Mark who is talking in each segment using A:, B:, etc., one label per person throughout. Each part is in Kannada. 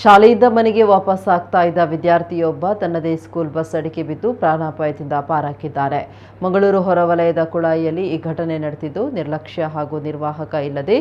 A: ಶಾಲೆಯಿಂದ ಮನೆಗೆ ವಾಪಸ್ ಆಗ್ತಾ ಇದ್ದ ವಿದ್ಯಾರ್ಥಿಯೊಬ್ಬ ತನ್ನದೇ ಸ್ಕೂಲ್ ಬಸ್ ಅಡಿಕೆ ಬಿದ್ದು ಪ್ರಾಣಾಪಾಯದಿಂದ ಪಾರಾಕಿದ್ದಾರೆ ಮಂಗಳೂರು ಹೊರವಲಯದ ಕುಳಾಯಿಯಲ್ಲಿ ಈ ಘಟನೆ ನಡೆದಿದ್ದು, ನಿರ್ಲಕ್ಷ್ಯ ಹಾಗೂ ನಿರ್ವಾಹಕ ಇಲ್ಲದೆ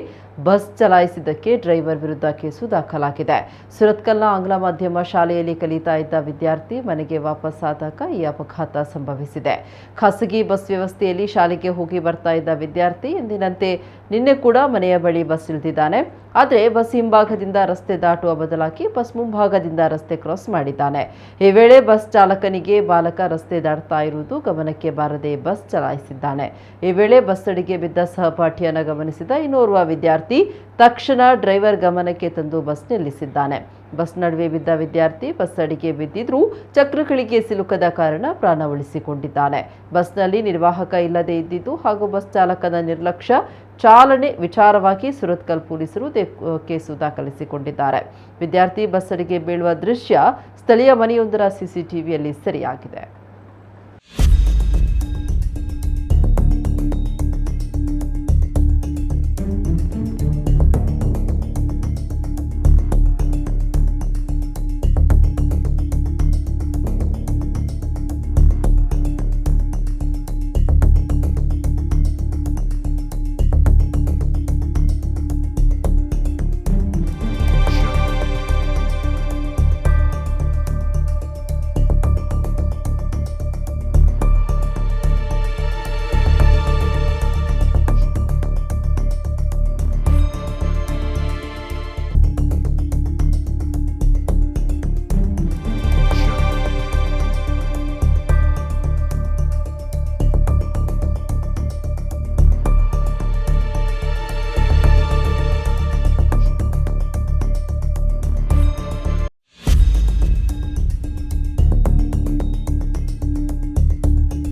A: ಬಸ್ ಚಲಾಯಿಸಿದ್ದಕ್ಕೆ ಡ್ರೈವರ್ ವಿರುದ್ಧ ಕೇಸು ದಾಖಲಾಗಿದೆ. ಸುರತ್ಕಲ್ನ ಆಂಗ್ಲ ಮಾಧ್ಯಮ ಶಾಲೆಯಲ್ಲಿ ಕಲಿತಾ ಇದ್ದ ವಿದ್ಯಾರ್ಥಿ ಮನೆಗೆ ವಾಪಸ್ ಆದಾಗ ಈ ಅಪಘಾತ ಸಂಭವಿಸಿದೆ. ಖಾಸಗಿ ಬಸ್ ವ್ಯವಸ್ಥೆಯಲ್ಲಿ ಶಾಲೆಗೆ ಹೋಗಿ ಬರ್ತಾ ಇದ್ದ ವಿದ್ಯಾರ್ಥಿ ಎಂದಿನಂತೆ ನಿನ್ನೆ ಕೂಡ ಮನೆಯ ಬಳಿ ಬಸ್ ಇಳಿದಿದ್ದಾನೆ. ಆದರೆ ಬಸ್ ಹಿಂಭಾಗದಿಂದ ರಸ್ತೆ ದಾಟುವ ಬದಲಾಗಿ ಬಸ್ ಮುಂಭಾಗದಿಂದ ರಸ್ತೆ ಕ್ರಾಸ್ ಮಾಡಿದ್ದಾನೆ. ಈ ವೇಳೆ ಬಸ್ ಚಾಲಕನಿಗೆ ಬಾಲಕ ರಸ್ತೆ ದಾಡ್ತಾ ಇರುವುದು ಗಮನಕ್ಕೆ ಬಾರದೆ ಬಸ್ ಚಲಾಯಿಸಿದ್ದಾನೆ. ಈ ವೇಳೆ ಬಸ್ ಅಡಿಗೆ ಬಿದ್ದ ಸಹಪಾಠಿಯನ್ನು ಗಮನಿಸಿದ ಇನ್ನೋರ್ವ ವಿದ್ಯಾರ್ಥಿ ತಕ್ಷಣ ಡ್ರೈವರ್ ಗಮನಕ್ಕೆ ತಂದು ಬಸ್ ನಿಲ್ಲಿಸಿದ್ದಾನೆ. ಬಸ್ ನಡುವೆ ಬಿದ್ದ ವಿದ್ಯಾರ್ಥಿ ಬಸ್ ಅಡಿಗೆ ಬಿದ್ದಿದ್ರೂ ಚಕ್ರಗಳಿಗೆ ಸಿಲುಕದ ಕಾರಣ ಪ್ರಾಣ ಉಳಿಸಿಕೊಂಡಿದ್ದಾನೆ ಬಸ್ನಲ್ಲಿ ನಿರ್ವಾಹಕ ಇಲ್ಲದೆ ಇದ್ದಿದ್ದು ಹಾಗೂ ಬಸ್ ಚಾಲಕನ ನಿರ್ಲಕ್ಷ್ಯ ಚಾಲನೆ ವಿಚಾರವಾಗಿ ಸುರತ್ಕಲ್ ಪೊಲೀಸರು ಕೇಸು ದಾಖಲಿಸಿಕೊಂಡಿದ್ದಾರೆ. ವಿದ್ಯಾರ್ಥಿ ಬಸ್ ಅಡಿಗೆ ಬೀಳುವ ದೃಶ್ಯ ಸ್ಥಳೀಯ ಮನೆಯೊಂದರ ಸಿಸಿಟಿವಿಯಲ್ಲಿ ಸೆರೆಯಾಗಿದೆ.